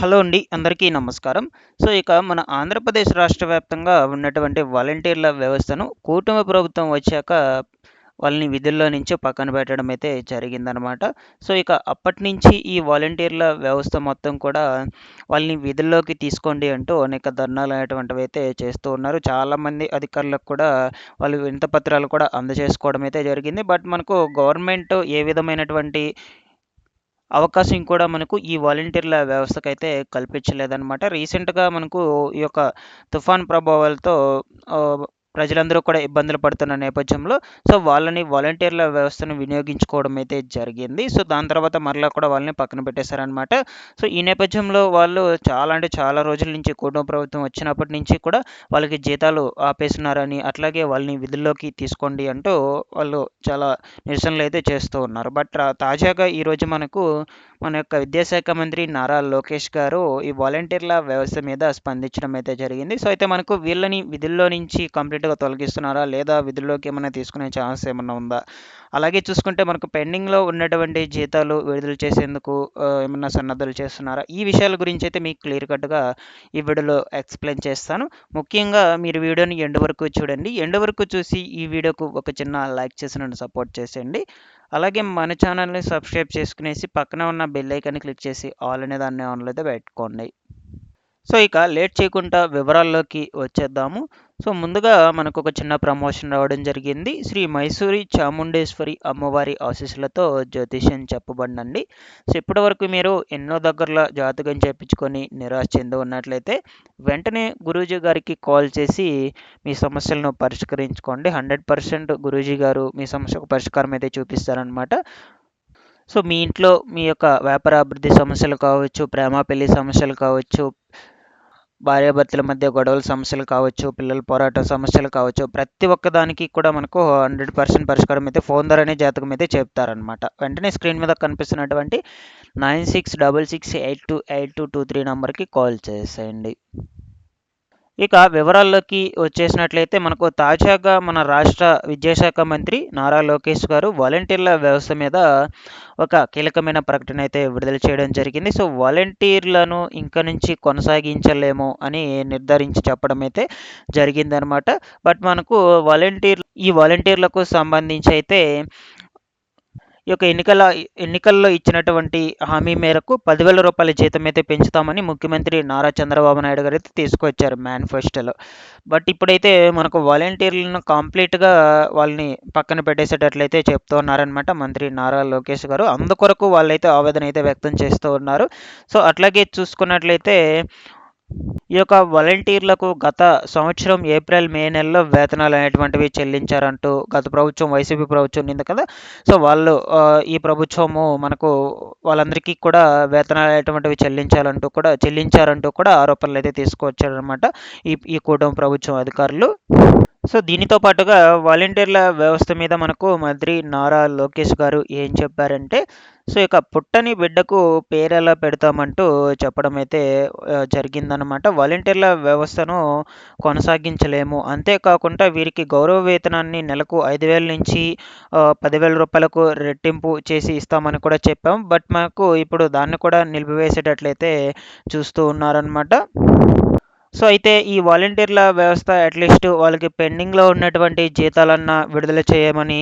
Hello అండి అందరికీ నమస్కారం. సో ఇక మన ఆంధ్రప్రదేశ్ రాష్ట్ర వ్యాప్తంగా ఉన్నటువంటి వాలంటీర్ల వ్యవస్థను కూటమి ప్రభుత్వం వచ్చాక వాళ్ళని విధుల్లో నుంచి పక్కన పెట్టడం అయితే జరిగిందనమాట. సో ఇక అప్పటి నుంచి ఈ వాలంటీర్ల వ్యవస్థ మొత్తం కూడా వాళ్ళని విధుల్లోకి తీసుకోండి అంటూ అనేక ధర్నాలు అనేటువంటివి అయితే చేస్తూ ఉన్నారు. చాలామంది అధికారులకు కూడా వాళ్ళు వింత పత్రాలు కూడా అందజేసుకోవడం అయితే జరిగింది. బట్ మనకు గవర్నమెంట్ ఏ విధమైనటువంటి అవకాశం కూడా మనకు ఈ వాలంటీర్ల వ్యవస్థకైతే కల్పించలేదన్నమాట. రీసెంట్గా మనకు ఈ యొక్క తుఫాన్ ప్రభావాలతో ప్రజలందరూ కూడా ఇబ్బందులు పడుతున్న నేపథ్యంలో సో వాళ్ళని వాలంటీర్ల వ్యవస్థను వినియోగించుకోవడం అయితే జరిగింది. సో దాని తర్వాత మరలా కూడా వాళ్ళని పక్కన పెట్టేశారనమాట సో ఈ నేపథ్యంలో వాళ్ళు చాలా అంటే చాలా రోజుల నుంచి కుటుంబ ప్రభుత్వం వచ్చినప్పటి నుంచి కూడా వాళ్ళకి జీతాలు ఆపేస్తున్నారని అట్లాగే వాళ్ళని విధుల్లోకి తీసుకోండి అంటూ వాళ్ళు చాలా నిరసనలు అయితే చేస్తూ ఉన్నారు. బట్ తాజాగా ఈరోజు మనకు మన యొక్క విద్యాశాఖ మంత్రి నారా లోకేష్ గారు ఈ వాలంటీర్ల వ్యవస్థ మీద స్పందించడం అయితే జరిగింది. సో అయితే మనకు వీళ్ళని విధుల్లో నుంచి కంప్లీట్గా తొలగిస్తున్నారా? లేదా విధుల్లోకి ఏమైనా తీసుకునే ఛాన్స్ ఏమైనా ఉందా? అలాగే చూసుకుంటే మనకు పెండింగ్లో ఉన్నటువంటి జీతాలు విడుదల చేసేందుకు ఏమన్నా సన్నద్ధలు చేస్తున్నారా? ఈ విషయాల గురించి అయితే మీకు క్లియర్ కట్గా ఈ వీడియోలో ఎక్స్ప్లెయిన్ చేస్తాను. ముఖ్యంగా మీరు వీడియోని ఎండ్ వరకు చూడండి. ఎండ్ వరకు చూసి ఈ వీడియోకు ఒక చిన్న లైక్ చేసి నన్ను సపోర్ట్ చేసేయండి. అలాగే మన ఛానల్ని సబ్స్క్రైబ్ చేసుకునేసి పక్కన ఉన్న బెల్ ఐకాన్ని క్లిక్ చేసి ఆల్ అనే దాన్ని ఆన్లో అయితే పెట్టుకోండి. సో ఇక లేట్ చేయకుండా వివరాల్లోకి వచ్చేద్దాము. సో ముందుగా మనకు ఒక చిన్న ప్రమోషన్ రావడం జరిగింది. శ్రీ మైసూరి చాముండేశ్వరి అమ్మవారి ఆశీస్సులతో జ్యోతిష్యం చెప్పబడినండి సో ఇప్పటి వరకు మీరు ఎన్నో దగ్గరలో జాతకం చేయించుకొని నిరాశ చెంది ఉన్నట్లయితే వెంటనే గురూజీ గారికి కాల్ చేసి మీ సమస్యలను పరిష్కరించుకోండి. హండ్రెడ్ పర్సెంట్ గురూజీ గారు మీ సమస్యకు పరిష్కారం అయితే చూపిస్తారనమాట సో మీ ఇంట్లో మీ యొక్క వ్యాపార అభివృద్ధి సమస్యలు కావచ్చు ప్రేమ పెళ్ళి సమస్యలు కావచ్చు భార్యాభర్తల మధ్య గొడవల సమస్యలు కావచ్చు పిల్లల పోరాట సమస్యలు కావచ్చు ప్రతి ఒక్క దానికి కూడా మనకు హండ్రెడ్ పర్సెంట్ పరిష్కారం అయితే ఫోన్ ద్వారానే జాతకం అయితే చెప్తారనమాట వెంటనే స్క్రీన్ మీద కనిపిస్తున్నటువంటి nine six double six eight two eight two two three నెంబర్కి కాల్ చేసేయండి. ఇక వివరాల్లోకి వచ్చేసినట్లయితే మనకు తాజాగా మన రాష్ట్ర విద్యాశాఖ మంత్రి నారా లోకేష్ గారు వాలంటీర్ల వ్యవస్థ మీద ఒక కీలకమైన ప్రకటన అయితే విడుదల చేయడం జరిగింది. సో వాలంటీర్లను ఇంకా నుంచి కొనసాగించలేము అని నిర్ధారించి చెప్పడం అయితే జరిగిందనమాట బట్ మనకు వాలంటీర్ ఈ వాలంటీర్లకు సంబంధించి అయితే ఈ యొక్క ఎన్నికల ఎన్నికల్లో ఇచ్చినటువంటి హామీ మేరకు పదివేల రూపాయల జీతం అయితే పెంచుతామని ముఖ్యమంత్రి నారా చంద్రబాబు నాయుడు గారు అయితే తీసుకొచ్చారు మేనిఫెస్టోలో. బట్ ఇప్పుడైతే మనకు వాలంటీర్లను కంప్లీట్గా వాళ్ళని పక్కన పెట్టేసేటట్లయితే చెప్తూ ఉన్నారనమాట మంత్రి నారా లోకేష్ గారు. అందుకొరకు వాళ్ళైతే ఆవేదన అయితే వ్యక్తం చేస్తూ ఉన్నారు. సో అట్లాగే చూసుకున్నట్లయితే ఈ యొక్క వాలంటీర్లకు గత సంవత్సరం ఏప్రిల్ మే నెలలో వేతనాలు అనేటువంటివి చెల్లించారంటూ గత ప్రభుత్వం వైసీపీ ప్రభుత్వం ఉంది కదా. సో వాళ్ళు ఈ ప్రభుత్వము మనకు వాళ్ళందరికీ కూడా వేతనాలు అనేటువంటివి చెల్లించాలంటూ కూడా చెల్లించారంటూ కూడా ఆరోపణలు అయితే తీసుకొచ్చారనమాట ఈ ఈ కూటమి ప్రభుత్వం అధికారులు. సో దీనితో పాటుగా వాలంటీర్ల వ్యవస్థ మీద మనకు మంత్రి నారా లోకేష్ గారు ఏం చెప్పారంటే సో ఇక పుట్టని బిడ్డకు పేరెలా పెడతామంటూ చెప్పడం అయితే జరిగిందనమాట వాలంటీర్ల వ్యవస్థను కొనసాగించలేము. అంతేకాకుండా వీరికి గౌరవ వేతనాన్ని నెలకు ఐదు వేల నుంచి పదివేల రూపాయలకు రెట్టింపు చేసి ఇస్తామని కూడా చెప్పాం. బట్ మాకు ఇప్పుడు దాన్ని కూడా నిలిపివేసేటట్లయితే చూస్తూ ఉన్నారనమాట సో అయితే ఈ వాలంటీర్ల వ్యవస్థ అట్లీస్ట్ వాళ్ళకి పెండింగ్లో ఉన్నటువంటి జీతాలన్నా విడుదల చేయమని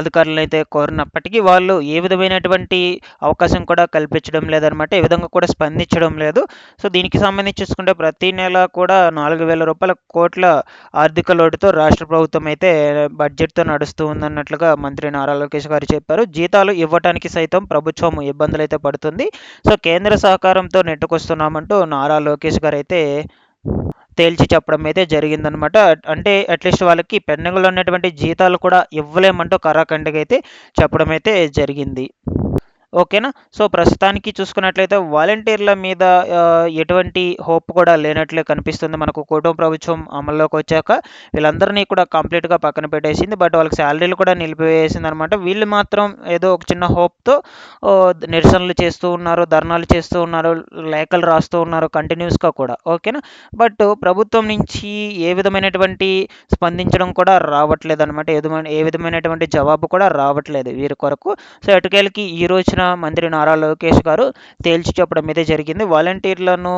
అధికారులను అయితే కోరినప్పటికీ వాళ్ళు ఏ విధమైనటువంటి అవకాశం కూడా కల్పించడం లేదనమాట ఏ విధంగా కూడా స్పందించడం లేదు. సో దీనికి సంబంధించి చూసుకుంటే ప్రతి నెల కూడా నాలుగు వేల రూపాయల కోట్ల ఆర్థిక లోటుతో రాష్ట్ర ప్రభుత్వం అయితే బడ్జెట్తో నడుస్తూ ఉందన్నట్లుగా మంత్రి నారా లోకేష్ గారు చెప్పారు. జీతాలు ఇవ్వటానికి సైతం ప్రభుత్వం ఇబ్బందులు అయితే పడుతుంది. సో కేంద్ర సహకారంతో నెట్టుకొస్తున్నామంటూ నారా లోకేష్ గారు అయితే తేల్చి చెప్పడం అయితే జరిగిందనమాట అంటే అట్లీస్ట్ వాళ్ళకి పెండింగ్లో ఉన్నటువంటి జీతాలు కూడా ఇవ్వలేమంటూ కరాఖండిగా అయితే చెప్పడం అయితే జరిగింది. ఓకేనా? సో ప్రస్తుతానికి చూసుకున్నట్లయితే వాలంటీర్ల మీద ఎటువంటి హోప్ కూడా లేనట్లే కనిపిస్తుంది మనకు. కూటమి ప్రభుత్వం అమల్లోకి వచ్చాక వీళ్ళందరినీ కూడా కంప్లీట్గా పక్కన పెట్టేసింది. బట్ వాళ్ళకి శాలరీలు కూడా నిలిపివేసింది అనమాట వీళ్ళు మాత్రం ఏదో ఒక చిన్న హోప్తో నిరసనలు చేస్తూ ఉన్నారు ధర్నాలు చేస్తూ ఉన్నారు లేఖలు రాస్తూ ఉన్నారు కంటిన్యూస్గా కూడా. ఓకేనా? బట్ ప్రభుత్వం నుంచి ఏ విధమైనటువంటి స్పందించడం కూడా రావట్లేదు అనమాట ఏ విధమైనటువంటి జవాబు కూడా రావట్లేదు వీరి కొరకు. సో ఎటుకేళ్ళకి ఈ రోజున మంత్రి నారా లోకేష్ గారు తేల్చి చెప్పడం అయితే జరిగింది. వాలంటీర్లను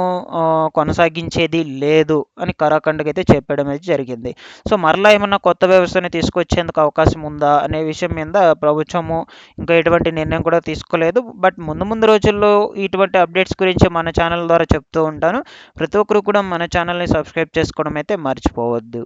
కొనసాగించేది లేదు అని కరాఖండ్కి అయితే చెప్పడం అయితే జరిగింది. సో మరలా ఏమన్నా కొత్త వ్యవస్థని తీసుకొచ్చేందుకు అవకాశం ఉందా అనే విషయం మీద ప్రభుత్వము ఇంకా ఎటువంటి నిర్ణయం కూడా తీసుకోలేదు. బట్ ముందు ముందు రోజుల్లో ఇటువంటి అప్డేట్స్ గురించి మన ఛానల్ ద్వారా చెప్తూ ఉంటాను. ప్రతి ఒక్కరు కూడా మన ఛానల్ని సబ్స్క్రైబ్ చేసుకోవడం అయితే మర్చిపోవద్దు.